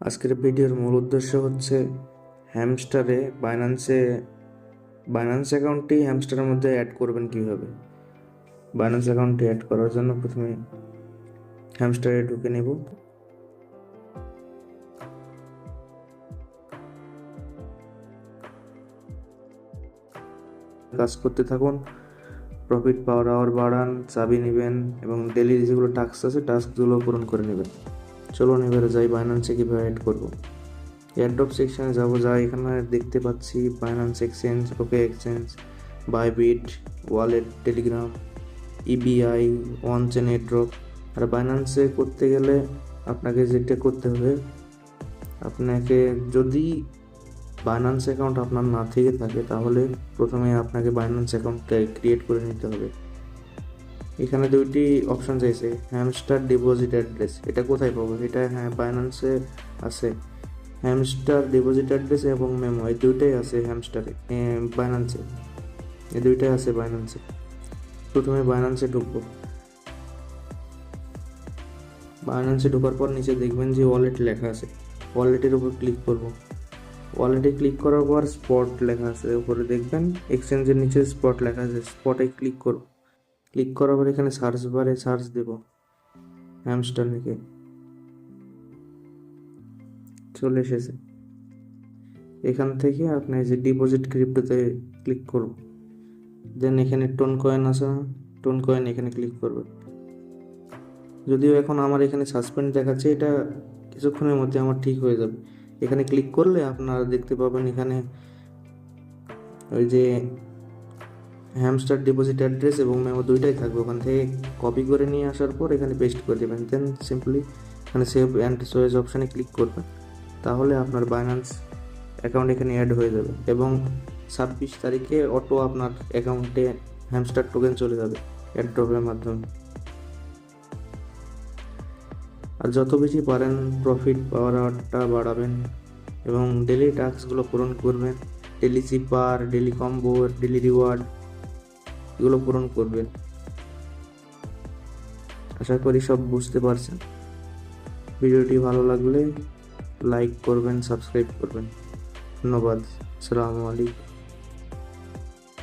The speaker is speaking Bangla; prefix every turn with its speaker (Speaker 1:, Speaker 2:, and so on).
Speaker 1: আজকের ভিডিওর মূল উদ্দেশ্য হচ্ছে হ্যামস্টারে বাইন্যান্সে বাইন্যান্স অ্যাকাউন্টটি হ্যামস্টারের মধ্যে অ্যাড করবেন কীভাবে? বাইন্যান্স অ্যাকাউন্টটি অ্যাড করার জন্য প্রথমে হ্যামস্টারে ঢুকে নেব। কাজ করতে থাকুন প্রফিট পাওয়ার আওয়ার বাড়ান, চাবি নেবেন এবং ডেলি যেগুলো টাস্ক আছে টাস্কগুলো পূরণ করে নেবেন। চলুন, এবারে যাই বাইন্যান্সে কীভাবে অ্যাড করব। এয়ারড্রপ সেকশনে যাব, যা এখানে দেখতে পাচ্ছি Binance exchange OK exchange Bybit wallet Telegram EBI one chain airdrop আর বাইন্যান্সে করতে গেলে আপনাকে যেটা করতে হবে, আপনাকে যদি বাইন্যান্স অ্যাকাউন্ট আপনার না থেকে থাকে, তাহলে প্রথমে আপনাকে বাইন্যান্স অ্যাকাউন্টটা ক্রিয়েট করে নিতে হবে। এখানে দুইটি অপশন চাইছে হ্যামস্টার ডিপোজিট অ্যাড্রেস এটা কোথায় পাবো? এটা হ্যাঁ বাইন্যান্সে আছে। হ্যামস্টার ডিপোজিট অ্যাড্রেস এবং মেমো এই দুইটাই আছে হ্যামস্টারে বাইন্যান্সে এই দুইটাই আছে বাইন্যান্সে প্রথমে বাইন্যান্সে ঢুকবো। বাইন্যান্সে ঢোকার পর নিচে দেখবেন যে ওয়ালেট লেখা আছে। ওয়ালেটের উপর ক্লিক করব। ওয়ালেটে ক্লিক করার পর স্পট লেখা আছে। উপরে দেখবেন এক্সচেঞ্জের নিচে স্পট লেখা আছে। স্পটে ক্লিক করব। ক্লিক করার পর এখানে সার্চ বারে সার্চ দেব হ্যামস্টার লিখে। চলে এসেছে। এখান থেকে আপনি যে ডিপোজিট ক্রিপ্টোতে ক্লিক করব দেন এখানে টোন কয়েন আছে টোন কয়েন এখানে ক্লিক করবেন যদিও এখন আমার এখানে সাসপেন্ড দেখাচ্ছে, এটা কিছুক্ষণের মধ্যে আমার ঠিক হয়ে যাবে। এখানে ক্লিক করলে আপনারা দেখতে পাবেন এখানে ওই যে হ্যামস্টার ডিপোজিট অ্যাড্রেস এবং মেমো দুইটাই থাকবে। ওখান থেকে কপি করে নিয়ে আসার পর এখানে পেস্ট করে দেবেন। দেন সিম্পলি এখানে সেভ অ্যান্ড সোয়েজ অপশানে ক্লিক করবেন। তাহলে আপনার বাইন্যান্স অ্যাকাউন্ট এখানে অ্যাড হয়ে যাবে এবং ছাব্বিশ তারিখে অটো আপনার অ্যাকাউন্টে হ্যামস্টার টোকেন চলে যাবে অ্যাড্রপের মাধ্যমে। আর যত বেশি পারেন প্রফিট পাওয়ারটা বাড়াবেন এবং ডেলি টাস্কগুলো পূরণ করবেন। Daily cipher daily combo daily reward এগুলো পূরণ করবেন। আশা করি সব বুঝতে পারছেন। ভিডিওটি ভালো লাগলে লাইক করবেন, সাবস্ক্রাইব করবেন। ধন্যবাদ। আসসালামু আলাইকুম।